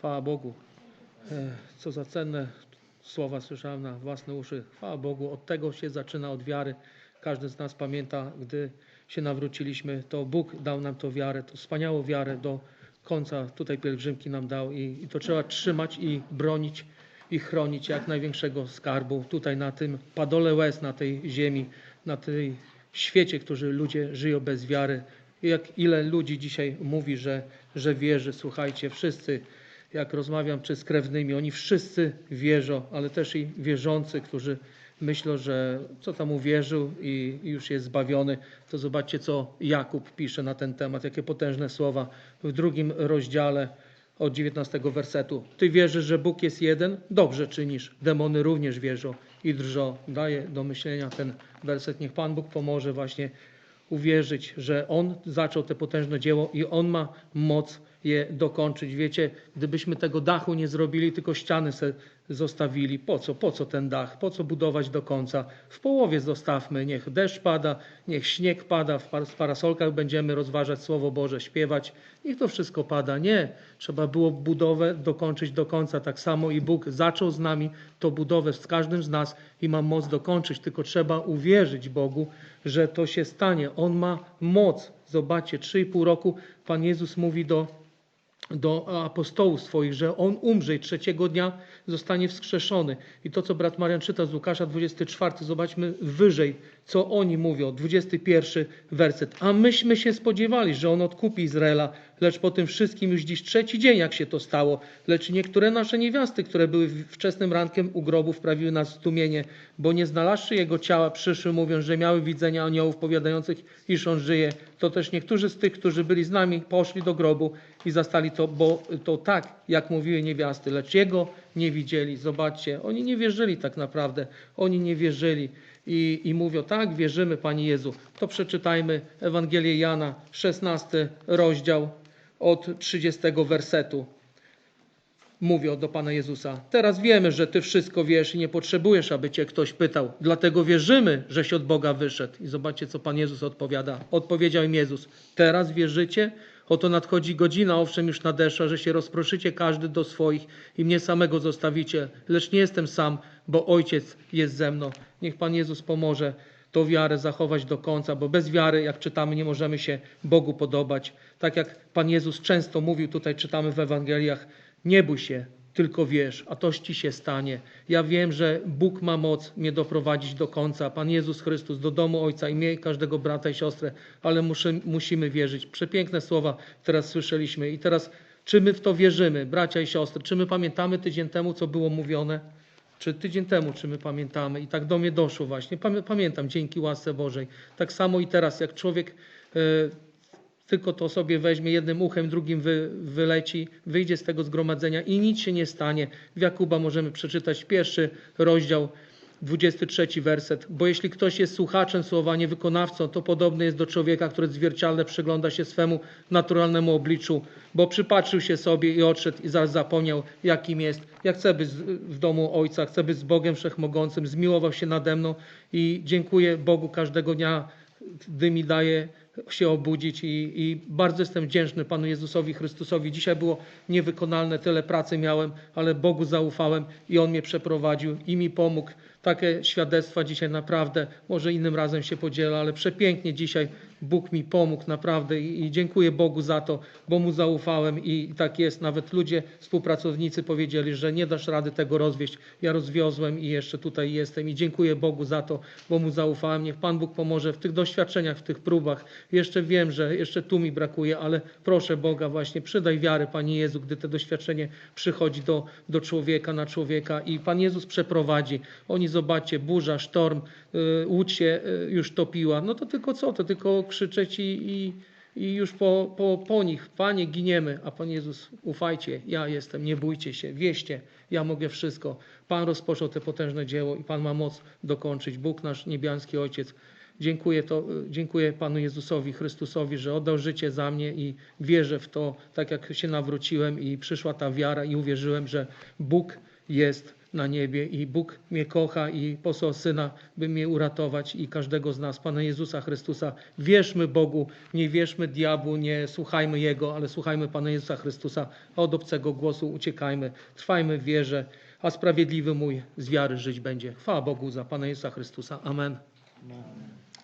Chwała Bogu. E, Co za cenne słowa słyszałem na własne uszy. Chwała Bogu. Od tego się zaczyna, od wiary. Każdy z nas pamięta, gdy się nawróciliśmy, to Bóg dał nam tą wiarę, tą wspaniałą wiarę do końca tutaj pielgrzymki nam dał i, i to trzeba trzymać i bronić i chronić jak największego skarbu tutaj na tym padole łez, na tej ziemi, na tej świecie, którzy ludzie żyją bez wiary. Jak ile ludzi dzisiaj mówi, że, że wierzy, słuchajcie, wszyscy, jak rozmawiam czy z krewnymi, oni wszyscy wierzą, ale też i wierzący, którzy myślą, że co tam uwierzył i już jest zbawiony, to zobaczcie, co Jakub pisze na ten temat, jakie potężne słowa w drugim rozdziale od 19 wersetu. Ty wierzysz, że Bóg jest jeden? Dobrze czynisz. Demony również wierzą i drżą. Daje do myślenia ten werset. Niech Pan Bóg pomoże właśnie uwierzyć, że On zaczął te potężne dzieło i On ma moc je dokończyć. Wiecie, gdybyśmy tego dachu nie zrobili, tylko ściany se zostawili, po co? Po co ten dach? Po co budować do końca? W połowie zostawmy, niech deszcz pada, niech śnieg pada, w par- w parasolkach będziemy rozważać Słowo Boże, śpiewać. Niech to wszystko pada. Nie, trzeba było budowę dokończyć do końca. Tak samo i Bóg zaczął z nami tą budowę, z każdym z nas i ma moc dokończyć, tylko trzeba uwierzyć Bogu, że to się stanie. On ma moc. Zobaczcie, 3,5 roku Pan Jezus mówi do do apostołów swoich, że on umrze i trzeciego dnia zostanie wskrzeszony. I to, co brat Marian czyta z Łukasza 24, zobaczmy wyżej, co oni mówią. 21 werset. A myśmy się spodziewali, że on odkupi Izraela, lecz po tym wszystkim już dziś trzeci dzień, jak się to stało. Lecz niektóre nasze niewiasty, które były wczesnym rankiem u grobu, wprawiły nas w stumienie, bo nie znalazłszy jego ciała, przyszły, mówiąc, że miały widzenia aniołów powiadających, iż on żyje. To też niektórzy z tych, którzy byli z nami, poszli do grobu i zastali to, bo to tak, jak mówiły niewiasty, lecz jego nie widzieli. Zobaczcie, oni nie wierzyli tak naprawdę. Oni nie wierzyli i, i mówią, tak, wierzymy, Panie Jezu. To przeczytajmy Ewangelię Jana, 16 rozdział od 30 wersetu. Mówią do Pana Jezusa, teraz wiemy, że Ty wszystko wiesz i nie potrzebujesz, aby Cię ktoś pytał. Dlatego wierzymy, żeś od Boga wyszedł. I zobaczcie, co Pan Jezus odpowiada. Odpowiedział im Jezus, teraz wierzycie? Oto nadchodzi godzina, owszem już nadeszła, że się rozproszycie każdy do swoich i mnie samego zostawicie. Lecz nie jestem sam, bo Ojciec jest ze mną. Niech Pan Jezus pomoże tą wiarę zachować do końca, bo bez wiary, jak czytamy, nie możemy się Bogu podobać. Tak jak Pan Jezus często mówił, tutaj czytamy w Ewangeliach, nie bój się, tylko wierz, a toż ci się stanie. Ja wiem, że Bóg ma moc mnie doprowadzić do końca, Pan Jezus Chrystus, do domu Ojca i mnie, każdego brata i siostrę, ale musimy wierzyć. Przepiękne słowa teraz słyszeliśmy i teraz czy my w to wierzymy, bracia i siostry, czy my pamiętamy tydzień temu, co było mówione? Czy tydzień temu, czy my pamiętamy? I tak do mnie doszło właśnie. Pamię- Pamiętam, dzięki łasce Bożej. Tak samo i teraz, jak człowiek e, tylko to sobie weźmie jednym uchem, drugim wy, wyleci, wyjdzie z tego zgromadzenia i nic się nie stanie. W Jakuba możemy przeczytać pierwszy rozdział, 23 werset. Bo jeśli ktoś jest słuchaczem słowa, nie wykonawcą, to podobny jest do człowieka, który zwierciadle przygląda się swemu naturalnemu obliczu, bo przypatrzył się sobie i odszedł i zaraz zapomniał, jakim jest. Ja chcę być w domu Ojca, chcę być z Bogiem Wszechmogącym, zmiłował się nade mną i dziękuję Bogu każdego dnia, gdy mi daje się obudzić i, i bardzo jestem wdzięczny Panu Jezusowi Chrystusowi. Dzisiaj było niewykonalne, tyle pracy miałem, ale Bogu zaufałem i On mnie przeprowadził i mi pomógł. Takie świadectwa dzisiaj naprawdę, może innym razem się podzielę, ale przepięknie dzisiaj Bóg mi pomógł naprawdę i, dziękuję Bogu za to, bo Mu zaufałem i, tak jest. Nawet ludzie, współpracownicy powiedzieli, że nie dasz rady tego rozwieść. Ja rozwiozłem i jeszcze tutaj jestem i dziękuję Bogu za to, bo Mu zaufałem. Niech Pan Bóg pomoże w tych doświadczeniach, w tych próbach. Jeszcze wiem, że jeszcze tu mi brakuje, ale proszę Boga właśnie, przydaj wiary, Panie Jezu, gdy to doświadczenie przychodzi do, do człowieka, na człowieka i Pan Jezus przeprowadzi. Oni zobaczcie, burza, sztorm, y, łódź się y, już topiła. No to tylko co? To tylko krzyczeć i, i, i już po, po, po nich, Panie, giniemy. A Pan Jezus, ufajcie, ja jestem, nie bójcie się, wieście, ja mogę wszystko. Pan rozpoczął te potężne dzieło i Pan ma moc dokończyć. Bóg nasz niebiański Ojciec. Dziękuję, to, dziękuję Panu Jezusowi Chrystusowi, że oddał życie za mnie i wierzę w to, tak jak się nawróciłem i przyszła ta wiara i uwierzyłem, że Bóg jest na niebie i Bóg mnie kocha i posłał Syna, by mnie uratować i każdego z nas, Pana Jezusa Chrystusa. Wierzmy Bogu, nie wierzmy diabłu, nie słuchajmy Jego, ale słuchajmy Pana Jezusa Chrystusa, a od obcego głosu uciekajmy, trwajmy w wierze, a sprawiedliwy mój z wiary żyć będzie. Chwała Bogu za Pana Jezusa Chrystusa. Amen. Amen.